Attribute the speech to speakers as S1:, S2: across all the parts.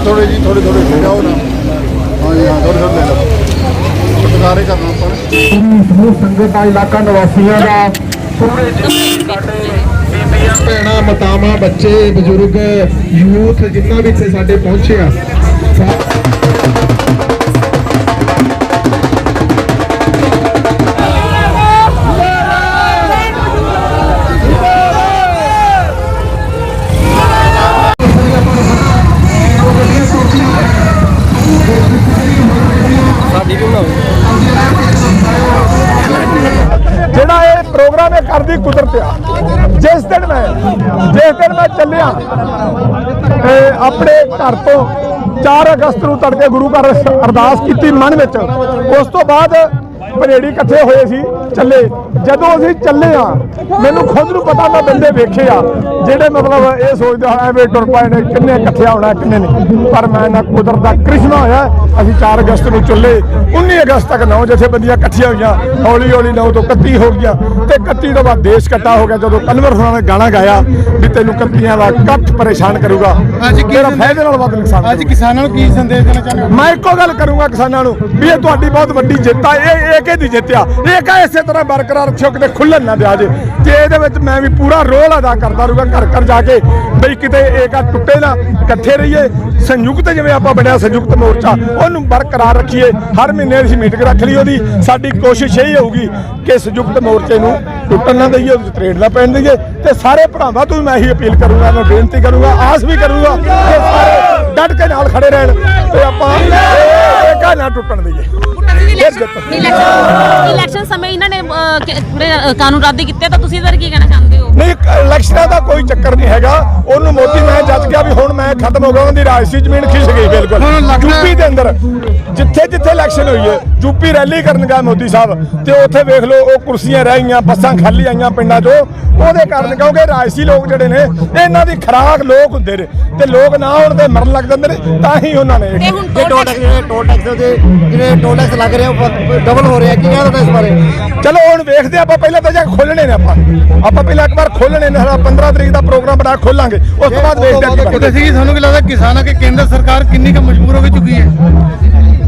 S1: ਵੇਖੇ ਜਾਓ ਨਾ। ਹਾਂ ਜੀ ਹਾਂ ਥੋੜੇ ਥੋੜੇ ਲੈ ਲਓ। ਸਤਿਕਾਰ ਕਰਨਾ ਆਪਾਂ ਨੇ।
S2: ਸਮੂਹ ਸੰਗਤ ਦਾ ਇਲਾਕਾ ਨਿਵਾਸੀਆਂ ਦਾ। ਪੂਰੇ ਸਾਡੇ ਬੀਬੀਆਂ ਭੈਣਾਂ ਮਾਤਾਵਾਂ ਬੱਚੇ ਬਜ਼ੁਰਗ ਯੂਥ ਜਿੰਨਾ ਵੀ ਇੱਥੇ ਸਾਡੇ ਪਹੁੰਚੇ
S3: ਜਿਹੜਾ ਇਹ ਪ੍ਰੋਗਰਾਮ ਇਹ ਕਰਦੀ ਕੁਦਰਤ ਆ ਜਿਸ ਦਿਨ ਮੈਂ, ਜਿਸ ਦਿਨ ਮੈਂ ਚੱਲਿਆ ਆਪਣੇ ਘਰ ਤੋਂ 4 ਅਗਸਤ ਨੂੰ ਤੜਕੇ ਗੁਰੂ ਘਰ ਅਰਦਾਸ ਕੀਤੀ ਮਨ ਵਿੱਚ, ਉਸ ਤੋਂ ਬਾਅਦ ਭਨੇੜੀ ਇਕੱਠੇ ਹੋਏ ਸੀ ਚੱਲੇ। ਜਦੋਂ ਅਸੀਂ ਚੱਲੇ ਆ ਮੈਨੂੰ ਖੁਦ ਨੂੰ ਪਤਾ ਮੈਂ ਬੰਦੇ ਵੇਖੇ ਆ ਜਿਹੜੇ ਮਤਲਬ ਇਹ ਸੋਚਦੇ ਆ ਐਵੇਂ ਟੁਰ ਪਏ ਨੇ ਕਿੰਨੇ ਇਕੱਠੇ ਹੋਣਾ ਕਿੰਨੇ ਨਹੀਂ। ਪਰ ਮੈਂ ਨਾ ਕੁਦਰਤ ਦਾ ਕ੍ਰਿਸ਼ਮਾ ਹੋਇਆ ਅਸੀਂ 4 ਅਗਸਤ ਨੂੰ ਚੱਲੇ। 19 ਅਗਸਤ ਤੱਕ ਨੌ ਜਥੇਬੰਦੀਆਂ ਇਕੱਠੀਆਂ ਹੋਈਆਂ ਹੌਲੀ ਹੌਲੀ ਨੌ ਤੋਂ 31 ਹੋ ਗਿਆ ਤੇ 31 ਤੋਂ ਬਾਅਦ ਦੇਸ਼ ਇਕੱਠਾ ਹੋ ਗਿਆ ਜਦੋਂ ਕਨਵਰ ਹੋਣਾ ਨੇ ਗਾਣਾ ਗਾਇਆ ਵੀ ਤੈਨੂੰ ਕੱਤੀਆਂ ਦਾ ਇਕੱਠ ਪਰੇਸ਼ਾਨ ਕਰੂਗਾ। ਮੇਰਾ ਫਾਇਦੇ ਨਾਲ ਵੱਧ ਨੁਕਸਾਨ
S1: ਅੱਜ। ਕਿਸਾਨਾਂ ਨੂੰ ਕੀ ਸੰਦੇਸ਼ ਦੇਣਾ ਚਾਹੁੰਦੇ ਹੋ?
S3: ਮੈਂ ਇੱਕੋ ਗੱਲ ਕਰੂੰਗਾ ਕਿਸਾਨਾਂ ਨੂੰ ਵੀ ਇਹ ਤੁਹਾਡੀ ਬਹੁਤ ਵੱਡੀ ਜਿੱਤ ਆ। ਇਹ ਇਹ ਕਿਹਦੀ ਜਿੱਤ ਆ ਇਹ ਕਾ ਇਸੇ ਤਰ੍ਹਾਂ ਬਰਕਰਾਰ ਰੱਖਿਓ ਕਿਤੇ ਖੁੱਲਣ ਨਾ ਦਿਆ ਜੇ। ਤੇ ਇਹਦੇ ਵਿੱਚ ਮੈਂ ਵੀ ਪੂਰਾ ਰੋਲ ਅਦਾ ਕਰਦਾ ਰਹੂੰਗਾ ਘਰ ਘਰ ਜਾ ਕੇ, ਬਈ ਕਿਤੇ ਏਕਾ ਟੁੱਟੇ ਨਾ, ਇਕੱਠੇ ਰਹੀਏ। ਸੰਯੁਕਤ ਜਿਵੇਂ ਆਪਾਂ ਬਣਿਆ ਸੰਯੁਕਤ ਮੋਰਚਾ, ਉਹਨੂੰ ਬਰਕਰਾਰ ਰੱਖੀਏ। ਹਰ ਮਹੀਨੇ ਅਸੀਂ ਮੀਟਿੰਗ ਰੱਖ ਲਈ ਉਹਦੀ। ਸਾਡੀ ਕੋਸ਼ਿਸ਼ ਇਹ ਹੋਊਗੀ ਕਿ ਸੰਯੁਕਤ ਮੋਰਚੇ ਨੂੰ ਟੁੱਟਣ ਨਾ ਦਈਏ, ਉਹਦੇ 'ਚ ਤਰੇੜ ਨਾ ਪੈਣ ਦਈਏ। ਤੇ ਸਾਰੇ ਭਰਾਵਾਂ ਤੋਂ ਵੀ ਮੈਂ ਇਹੀ ਅਪੀਲ ਕਰੂੰਗਾ, ਮੈਂ ਬੇਨਤੀ ਕਰੂੰਗਾ, ਆਸ ਵੀ ਕਰੂੰਗਾ ਕਿ ਸਾਰੇ ਡਟ ਕੇ ਨਾਲ ਖੜੇ ਰਹਿਣ ਤੇ ਆਪਾਂ ਏਕਾ ਨਾ ਟੁੱਟਣ ਦਈਏ। ਫਿਰ ਜਿੱਤ
S4: ਇਲੈਕਸ਼ਨ ਇਲੈਕਸ਼ਨ ਸਮੇਂ ਇਹਨਾਂ ਨੇ ਅਹ, ਕਿ- ਜਿਹੜੇ ਅਹ, ਕਾਨੂੰਨ ਰੱਦ ਕੀਤੇ ਤਾਂ ਤੁਸੀਂ ਇਹਦੇ ਬਾਰੇ ਕੀ ਕਹਿਣਾ ਚਾਹੁੰਦੇ ਹੋ?
S3: ਨਹੀਂ ਇਲੈਕਸ਼ਨਾਂ ਦਾ ਕੋਈ ਚੱਕਰ ਨਹੀਂ ਹੈਗਾ। ਉਹਨੂੰ ਮੋਦੀ ਮੈਂ ਜੱਜ ਗਿਆ ਵੀ ਹੁਣ ਮੈਂ ਖਤਮ ਹੋ ਗਿਆ ਉਹਨਾਂ ਦੀ ਰਾਜਸੀ ਜ਼ਮੀਨ ਖਿਸ ਗਈ ਬਿਲਕੁਲ।
S1: ਹੁਣ ਲੱਗਦਾ-
S3: ਯੂਪੀ ਦੇ ਅੰਦਰ ਜਿੱਥੇ ਜਿੱਥੇ ਇਲੈਕਸ਼ਨ ਹੋਈ ਹੈ ਯੂਪੀ ਰੈਲੀ ਕਰਨ ਗਿਆ ਮੋਦੀ ਸਾਹਿਬ ਤੇ ਉੱਥੇ ਵੇਖ ਲਓ ਉਹ ਕੁਰਸੀਆਂ ਰਹਿ ਗਈਆਂ ਬੱਸਾਂ ਖਾਲੀ ਆਈਆਂ ਪਿੰਡਾਂ 'ਚੋਂ। ਉਹਦੇ ਕਾਰਨ ਕਿਉਂਕਿ ਰਾਜਸੀ ਲੋਕ ਜਿਹੜੇ ਨੇ ਇਹਨਾਂ ਦੀ ਖਰਾਕ ਲੋਕ ਹੁੰਦੇ ਨੇ ਤੇ ਲੋਕ ਨਾ ਹੋਣ ਤੇ ਮਰਨ ਲੱਗ ਜਾਂਦੇ ਨੇ ਤਾਂ ਹੀ ਉਹਨਾਂ ਨੇ
S5: ਇਹ ਟੋਲ ਟੈਕਸ ਜਿਹੜੇ ਟੋਲ ਟੈਕਸ ਦੇ ਜਿਹੜੇ ਟੋਲ ਟੈਕਸ ਲੱਗ ਰਹੇ ਉਹ ਡਬਲ ਹੋ ਰਿਹਾ ਕੀ ਕਹਿੰਦਾ ਇਸ ਬਾਰੇ?
S3: ਚਲੋ ਹੁਣ ਵੇਖਦੇ ਆਪਾਂ ਪਹਿਲਾਂ ਤਾਂ ਜਾ ਖੋਲਣੇ ਨੇ ਆਪਾਂ। ਆਪਾਂ ਪਹਿਲਾਂ ਇੱਕ ਵਾਰ ਖੋਲਣੇ ਨੇ ਸਾਡਾ 15 ਤਰੀਕ ਦਾ ਪ੍ਰੋਗਰਾਮ ਬਣਾ ਖੋਲਾਂਗੇ ਉਸ ਤੋਂ ਬਾਅਦ ਵੇਖਦੇ ਬਣਦਾ।
S1: ਤੁਸੀਂ ਤੁਹਾਨੂੰ ਕੀ ਲੱਗਦਾ ਕਿਸਾਨਾਂ ਕੇ ਕੇਂਦਰ ਸਰਕਾਰ ਕਿੰਨੀ ਕੁ ਮਜਬੂਰ ਹੋ ਚੁੱਕੀ ਹੈ?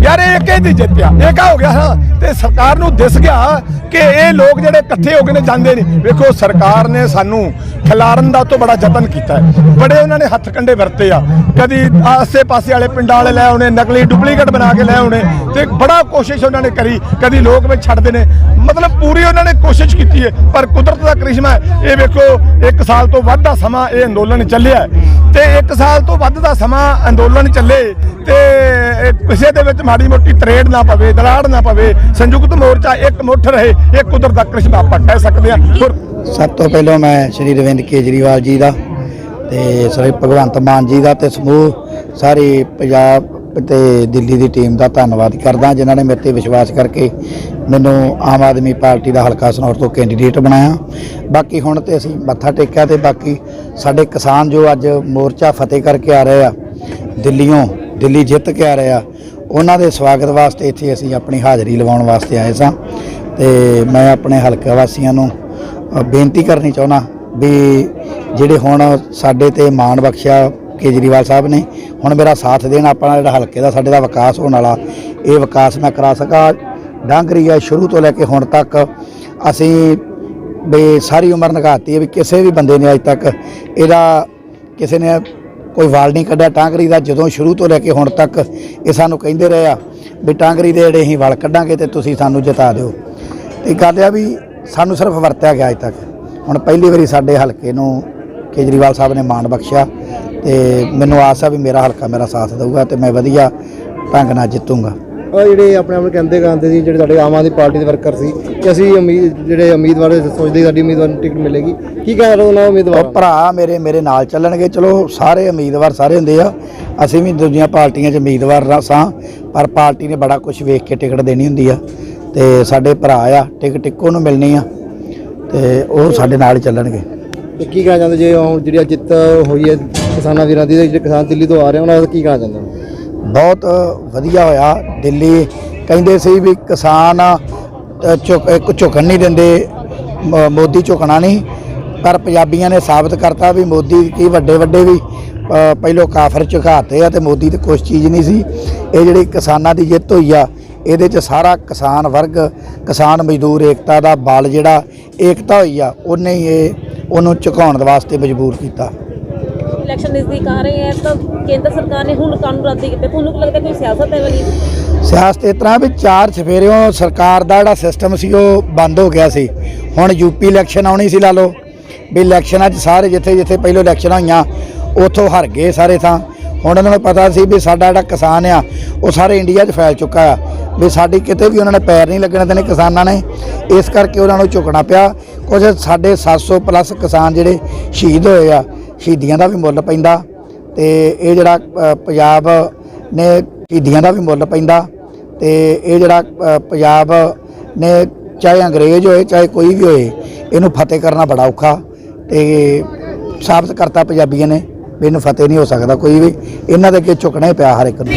S3: ਯਾਰ ਇਹ ਕਿਹਦੀ ਜਿੱਤਿਆ ਇਹ ਕਾ ਹੋ ਗਿਆ ਹਾਂ ਤੇ ਸਰਕਾਰ ਨੂੰ ਦਿਸ ਗਿਆ ਕਿ ਇਹ ਲੋਕ ਜਿਹੜੇ ਇਕੱਠੇ ਹੋ ਕੇ ਨੇ ਜਾਂਦੇ ਨੇ, ਵੇਖੋ ਸਰਕਾਰ ਨੇ ਸਾਨੂੰ ਖਿਲਾਰਨ ਦਾ ਤੋਂ ਬੜਾ ਯਤਨ ਕੀਤਾ ਹੈ। ਬੜੇ ਉਹਨਾਂ ਨੇ ਹੱਥ ਕੰਡੇ ਵਰਤੇ ਆ। ਕਦੀ ਆਸੇ ਪਾਸੇ ਵਾਲੇ ਪਿੰਡਾਂ ਵਾਲੇ ਲੈ ਆਉਣੇ, ਨਕਲੀ ਡੁਪਲੀਕੇਟ ਬਣਾ ਕੇ ਲੈ ਆਉਣੇ ਤੇ ਬੜਾ ਕੋਸ਼ਿਸ਼ ਉਹਨਾਂ ਨੇ ਕਰੀ, ਕਦੀ ਲੋਕ ਵਿੱਚ ਛੱਡਦੇ ਨੇ। ਮਤਲਬ ਪੂਰੀ ਉਹਨਾਂ ਨੇ ਕੋਸ਼ਿਸ਼ ਕੀਤੀ ਹੈ, ਪਰ ਕੁਦਰਤ ਦਾ ਕਰਿਸ਼ਮਾ ਹੈ। ਇਹ ਵੇਖੋ, ਇੱਕ ਸਾਲ ਤੋਂ ਵੱਧ ਦਾ ਸਮਾਂ ਇਹ ਅੰਦੋਲਨ ਚੱਲਿਆ ਹੈ। ਤੇ ਇੱਕ ਸਾਲ ਤੋਂ ਵੱਧ ਦਾ ਸਮਾਂ ਅੰਦੋਲਨ ਚੱਲੇ, ਤੇ ਕਿਸੇ ਦੇ ਵਿੱਚ ਮਾੜੀ ਮੋਟੀ ਤਰੇੜ ਨਾ ਪਵੇ, ਦਲਾੜ ਨਾ ਪਵੇ, ਸੰਯੁਕਤ ਮੋਰਚਾ ਇੱਕ ਮੁੱਠ ਰਹੇ, ਇਹ ਕੁਦਰਤ ਦਾ ਕਰਿਸ਼ਮਾ ਆਪਾਂ ਕਹਿ ਸਕਦੇ ਹਾਂ। ਹੋਰ
S5: ਸਭ ਤੋਂ ਪਹਿਲਾਂ ਮੈਂ ਸ਼੍ਰੀ ਰਵਿੰਦਰ ਕੇਜਰੀਵਾਲ ਜੀ ਦਾ ਤੇ ਸ੍ਰੀ ਭਗਵੰਤ ਮਾਨ ਜੀ ਦਾ ਤੇ ਸਮੂਹ, ਸਾਰੇ ਪੰਜਾਬ ਤੇ ਦਿੱਲੀ ਦੀ ਟੀਮ ਦਾ ਧੰਨਵਾਦ ਕਰਦਾ ਜਿਨ੍ਹਾਂ ਨੇ ਮੇਰੇ ਤੇ ਵਿਸ਼ਵਾਸ ਕਰਕੇ ਮੈਨੂੰ ਆਮ ਆਦਮੀ ਪਾਰਟੀ ਦਾ ਹਲਕਾ ਸਨੌਰ ਤੋਂ ਕੈਂਡੀਡੇਟ ਬਣਾਇਆ। ਬਾਕੀ ਹੁਣ ਤੇ ਅਸੀਂ ਮੱਥਾ ਟੇਕਿਆ ਤੇ ਬਾਕੀ ਸਾਡੇ ਕਿਸਾਨ ਜੋ ਅੱਜ ਮੋਰਚਾ ਫਤਿਹ ਕਰਕੇ ਆ ਰਹੇ ਆ ਦਿੱਲੀੋਂ ਦਿੱਲੀ ਜਿੱਤ ਕੇ ਆ ਰਹੇ ਆ, ਉਹਨਾਂ ਦੇ ਸਵਾਗਤ ਵਾਸਤੇ ਇੱਥੇ ਅਸੀਂ ਆਪਣੀ ਹਾਜ਼ਰੀ ਲਵਾਉਣ ਵਾਸਤੇ ਆਏ ਸਾਂ। ਤੇ ਮੈਂ ਆਪਣੇ ਹਲਕਾ ਵਾਸੀਆਂ ਨੂੰ ਬੇਨਤੀ ਕਰਨੀ ਚਾਹੁੰਦਾ ਵੀ ਜਿਹੜੇ ਹੁਣ ਸਾਡੇ ਤੇ ਮਾਣ ਬਖਸ਼ਿਆ ਕੇਜਰੀਵਾਲ ਸਾਹਿਬ ਨੇ। ਹੁਣ ਮੇਰਾ ਸਾਥ ਦੇਣ ਆਪਣਾ ਜਿਹੜਾ ਹਲਕੇ ਦਾ ਸਾਡੇ ਦਾ ਵਿਕਾਸ ਹੋਣ ਵਾਲਾ, ਇਹ ਵਿਕਾਸ ਮੈਂ ਕਰਾ ਸਕਾਂ। ਡਾਂਗਰੀ ਹੈ ਸ਼ੁਰੂ ਤੋਂ ਲੈ ਕੇ ਹੁਣ ਤੱਕ ਅਸੀਂ ਵੀ ਸਾਰੀ ਉਮਰ ਨਿਗਾਹਤੀ ਹੈ ਵੀ ਕਿਸੇ ਵੀ ਬੰਦੇ ਨੇ ਅੱਜ ਤੱਕ ਇਹਦਾ ਕਿਸੇ ਨੇ ਕੋਈ ਵਾਲ ਨਹੀਂ ਕੱਢਿਆ। ਟਾਂਗਰੀ ਦਾ ਜਦੋਂ ਸ਼ੁਰੂ ਤੋਂ ਲੈ ਕੇ ਹੁਣ ਤੱਕ ਇਹ ਸਾਨੂੰ ਕਹਿੰਦੇ ਰਹੇ ਆ ਵੀ ਟਾਂਗਰੀ ਦੇ ਜਿਹੜੇ ਅਸੀਂ ਵਾਲ ਕੱਢਾਂਗੇ ਤੇ ਤੁਸੀਂ ਸਾਨੂੰ ਜਿਤਾ ਦਿਓ। ਤੇ ਗੱਲ ਆ ਵੀ ਸਾਨੂੰ ਸਿਰਫ ਵਰਤਿਆ ਗਿਆ ਅੱਜ ਤੱਕ। ਹੁਣ ਪਹਿਲੀ ਵਾਰੀ ਸਾਡੇ ਹਲਕੇ ਨੂੰ ਕੇਜਰੀਵਾਲ ਸਾਹਿਬ ਨੇ ਮਾਣ ਬਖਸ਼ਿਆ। ਤੇ ਮੈਨੂੰ ਆਸ ਆ ਵੀ ਮੇਰਾ ਹਲਕਾ ਮੇਰਾ ਸਾਥ ਦੇਊਗਾ ਤੇ ਮੈਂ ਵਧੀਆ ਢੰਗ ਨਾਲ ਜਿੱਤੂੰਗਾ।
S6: ਆ ਜਿਹੜੇ ਆਪਣੇ ਆਪ ਨੂੰ ਕਹਿੰਦੇ ਕਹਿੰਦੇ ਸੀ ਜਿਹੜੇ ਸਾਡੇ ਆਮ ਆਦਮੀ ਪਾਰਟੀ ਦੇ ਵਰਕਰ ਸੀ ਕਿ ਅਸੀਂ ਉਮੀਦ ਜਿਹੜੇ ਉਮੀਦਵਾਰ ਸੋਚਦੇ ਸਾਡੀ ਉਮੀਦਵਾਰ ਨੂੰ ਟਿਕਟ ਮਿਲੇਗੀ। ਕੀ ਕਹਿ ਰਹੇ ਉਹਨਾਂ ਉਮੀਦਵਾਰ
S5: ਭਰਾ ਮੇਰੇ ਮੇਰੇ ਨਾਲ ਚੱਲਣਗੇ ਚਲੋ ਸਾਰੇ ਉਮੀਦਵਾਰ ਸਾਰੇ ਹੁੰਦੇ ਆ। ਅਸੀਂ ਵੀ ਦੂਜੀਆਂ ਪਾਰਟੀਆਂ 'ਚ ਉਮੀਦਵਾਰ ਸਾਂ ਪਰ ਪਾਰਟੀ ਨੇ ਬੜਾ ਕੁਝ ਵੇਖ ਕੇ ਟਿਕਟ ਦੇਣੀ ਹੁੰਦੀ ਆ। ਤੇ ਸਾਡੇ ਭਰਾ ਆ ਟਿਕਟ ਇੱਕੋ ਨੂੰ ਮਿਲਣੀ ਆ ਤੇ ਉਹ ਸਾਡੇ ਨਾਲ ਚੱਲਣਗੇ।
S6: ਤੇ ਕੀ ਕਹਿਣਾ ਚਾਹੁੰਦੇ ਜੇ ਹੁਣ ਜਿਹੜੀ ਜਿੱਤ ਹੋਈ ਹੈ ਕਿਸਾਨਾਂ ਵੀਰਾਂ ਦੀ ਤੇ ਜਿਹੜੇ ਕਿਸਾਨ ਦਿੱਲੀ ਤੋਂ ਆ ਰਹੇ ਉਹਨਾਂ ਦਾ ਕੀ ਕਹਿਣਾ ਚਾਹੁੰਦੇ ਹੋ?
S5: ਬਹੁਤ ਵਧੀਆ ਹੋਇਆ। ਦਿੱਲੀ ਕਹਿੰਦੇ ਸੀ ਵੀ ਕਿਸਾਨ ਝੁਕ ਝੁਕਣ ਨਹੀਂ ਦਿੰਦੇ ਮ- ਮੋਦੀ ਝੁਕਣਾ ਨਹੀਂ। ਪਰ ਪੰਜਾਬੀਆਂ ਨੇ ਸਾਬਤ ਕਰਤਾ ਵੀ ਮੋਦੀ ਕੀ ਵੱਡੇ ਵੱਡੇ ਵੀ ਅ, ਪਹਿਲੋਂ ਕਾਫਰ ਝੁਕਾਤੇ ਆ ਤੇ ਮੋਦੀ ਤੇ ਕੁਛ ਚੀਜ਼ ਨਹੀਂ ਸੀ। ਇਹ ਜਿਹੜੀ ਕਿਸਾਨਾਂ ਦੀ ਜਿੱਤ ਹੋਈ ਆ ਇਹਦੇ 'ਚ ਸਾਰਾ ਕਿਸਾਨ ਵਰਗ ਕਿਸਾਨ ਮਜ਼ਦੂਰ ਏਕਤਾ ਦਾ ਬਲ ਜਿਹੜਾ ਏਕਤਾ ਹੋਈ ਆ ਉਹਨੇ ਹੀ ਇਹ ਉਹਨੂੰ ਝੁਕਾਉਣ ਦੇ ਵਾਸਤੇ ਮਜਬੂਰ ਕੀਤਾ।
S4: ਇਲੈਕਸ਼ਨ ਨਜ਼ਦੀਕ ਆ ਰਹੇ ਹੈ, ਤਾਂ ਕੇਂਦਰ ਸਰਕਾਰ ਨੇ ਹੁਣ ਕਾਨੂੰਨ ਰੱਦ ਕੀਤੇ। ਤੁਹਾਨੂੰ ਕੀ ਲੱਗਦਾ ਕੋਈ ਸਿਆਸਤ ਹੈ ਵਾਲੀ?
S5: ਸਿਆਸਤ ਇਸ ਤਰ੍ਹਾਂ ਵੀ ਚਾਰ ਚਫੇਰਿਓਂ ਸਰਕਾਰ ਦਾ ਜਿਹੜਾ ਸਿਸਟਮ ਸੀ, ਉਹ ਬੰਦ ਹੋ ਗਿਆ ਸੀ। ਹੁਣ ਯੂਪੀ ਇਲੈਕਸ਼ਨ ਆਉਣੀ ਸੀ, ਲਾ ਲਓ। ਵੀ ਇਲੈਕਸ਼ਨਾਂ 'ਚ ਸਾਰੇ ਜਿੱਥੇ ਜਿੱਥੇ ਪਹਿਲੋਂ ਇਲੈਕਸ਼ਨਾਂ ਹੋਈਆਂ, ਉੱਥੋਂ ਹਰ ਗਏ ਸਾਰੇ ਥਾਂ। ਹੁਣ ਉਹਨਾਂ ਨੂੰ ਪਤਾ ਸੀ ਵੀ ਸਾਡਾ ਜਿਹੜਾ ਕਿਸਾਨ ਆ, ਉਹ ਸਾਰੇ ਇੰਡੀਆ 'ਚ ਫੈਲ ਚੁੱਕਾ ਆ। ਵੀ ਸਾਡੀ ਕਿਤੇ ਵੀ ਉਹਨਾਂ ਨੇ ਪੈਰ ਨਹੀਂ ਲੱਗਣ ਦੇਣੇ ਕਿਸਾਨਾਂ ਨੇ। ਇਸ ਕਰਕੇ ਉਹਨਾਂ ਨੂੰ ਝੁਕਣਾ ਪਿਆ। ਕੁਝ ਸਾਡੇ 700 ਪਲੱਸ ਕਿਸਾਨ ਜਿਹੜੇ ਸ਼ਹੀਦ ਹੋਏ ਆ ਸ਼ਹੀਦੀਆਂ ਦਾ ਵੀ ਮੁੱਲ ਪੈਂਦਾ ਤੇ ਇਹ ਜਿਹੜਾ ਪੰਜਾਬ ਨੇ ਸ਼ਹੀਦੀਆਂ ਦਾ ਵੀ ਮੁੱਲ ਪੈਂਦਾ ਤੇ ਇਹ ਜਿਹੜਾ ਪੰਜਾਬ ਨੇ ਚਾਹੇ ਅੰਗਰੇਜ਼ ਹੋਏ, ਚਾਹੇ ਕੋਈ ਵੀ ਹੋਏ, ਇਹਨੂੰ ਫਤਿਹ ਕਰਨਾ ਬੜਾ ਔਖਾ ਤੇ ਸਾਬਤ ਕਰਤਾ ਪੰਜਾਬੀਆਂ ਨੇ ਵੀ ਇਹਨੂੰ ਫਤਿਹ ਨਹੀਂ ਹੋ ਸਕਦਾ ਕੋਈ ਵੀ। ਇਹਨਾਂ ਦੇ ਅੱਗੇ ਝੁਕਣਾ ਹੀ ਪਿਆ ਹਰ ਇੱਕ ਨੂੰ।